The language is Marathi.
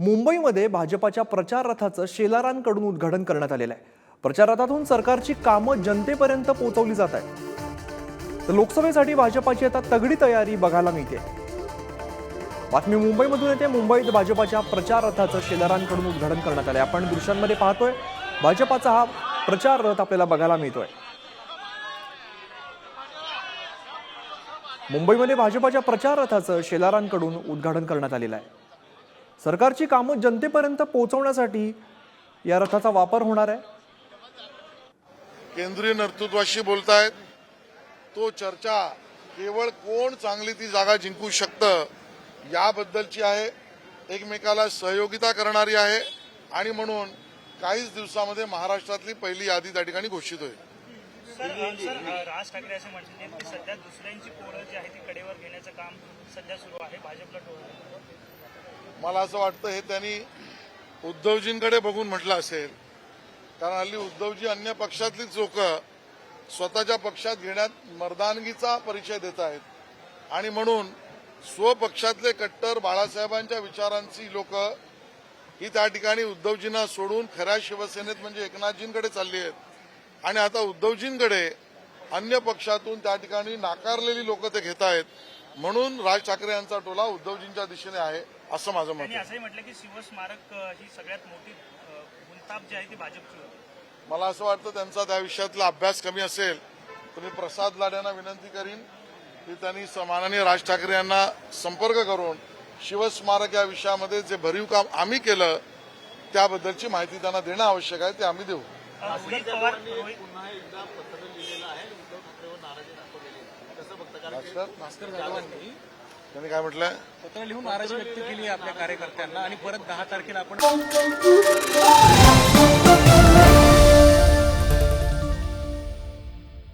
मुंबईमध्ये भाजपाच्या प्रचार रथाचं शेलारांकडून उद्घाटन करण्यात आलेलं आहे. प्रचार रथातून सरकारची कामं जनतेपर्यंत पोहोचवली जात आहेत. तर लोकसभेसाठी भाजपाची आता तगडी तयारी बघायला मिळते. बातमी मुंबईमधून येते. मुंबईत भाजपाच्या प्रचार रथाचं शेलारांकडून उद्घाटन करण्यात आलंय. आपण दृश्यांमध्ये पाहतोय भाजपाचा हा प्रचार रथ आपल्याला बघायला मिळतोय. मुंबईमध्ये भाजपाच्या प्रचार रथाचं शेलारांकडून उद्घाटन करण्यात आलेलं आहे. सरकारची कामं जनतेपर्यंत पोहोचवण्यासाठी या रथाचा वापर होणार आहे. केंद्रीय नेतृत्वाशी बोलतायत. तो चर्चा केवळ कोण चांगली ती जागा जिंकू शकतं याबद्दलची आहे. एकमेकाला सहयोगिता करणारी आहे. आणि म्हणून काहीच दिवसामध्ये महाराष्ट्रातली पहिली यादी त्या ठिकाणी घोषित होईल. राज ठाकरे असे म्हटले की सध्या दुसऱ्यांची पोरं जी आहे ती कडेवर घेण्याचं काम सध्या सुरू आहे भाजपला टोळ मला असं वाटतं हे त्यांनी उद्धवजींकडे बघून म्हटलं असेल. कारण हल्ली उद्धवजी अन्य पक्षातलीच लोक स्वतःच्या पक्षात घेण्यात मर्दानगीचा परिचय देत आहेत. आणि म्हणून स्वपक्षातले कट्टर बाळासाहेबांच्या विचारांची लोक ही त्या ठिकाणी उद्धवजींना सोडून खऱ्या शिवसेनेत म्हणजे एकनाथजींकडे चालली आहेत. आणि आता उद्धवजींकडे अन्य पक्षातून त्या ठिकाणी नाकारलेली लोक ते घेत आहेत. म्हणून राज ठाकरे यांचा टोला उद्धवजींच्या दिशेने आहे असं माझं मत असंही म्हटलं की शिवस्मारक ही सगळ्यात मोठी जी आहे ती भाजपची होती. मला असं वाटतं त्यांचा त्या विषयातला अभ्यास कमी असेल तर मी प्रसाद लाड यांना विनंती करीन की त्यांनी माननीय राज ठाकरे यांना संपर्क करून शिवस्मारक या विषयामध्ये जे भरीव काम आम्ही केलं त्याबद्दलची माहिती त्यांना देणं आवश्यक आहे ते आम्ही देऊ. पुन्हा एकदा पत्र लिहिलेलं आहे उद्धव ठाकरेवर नाराजी दाखवलेली आहे. कसं बघता भास्कर? भास्कर जाधवांनी त्यांनी काय म्हटलंय पत्र लिहून नाराजी व्यक्त केली आहे आपल्या कार्यकर्त्यांना आणि परत दहा तारखेला आपण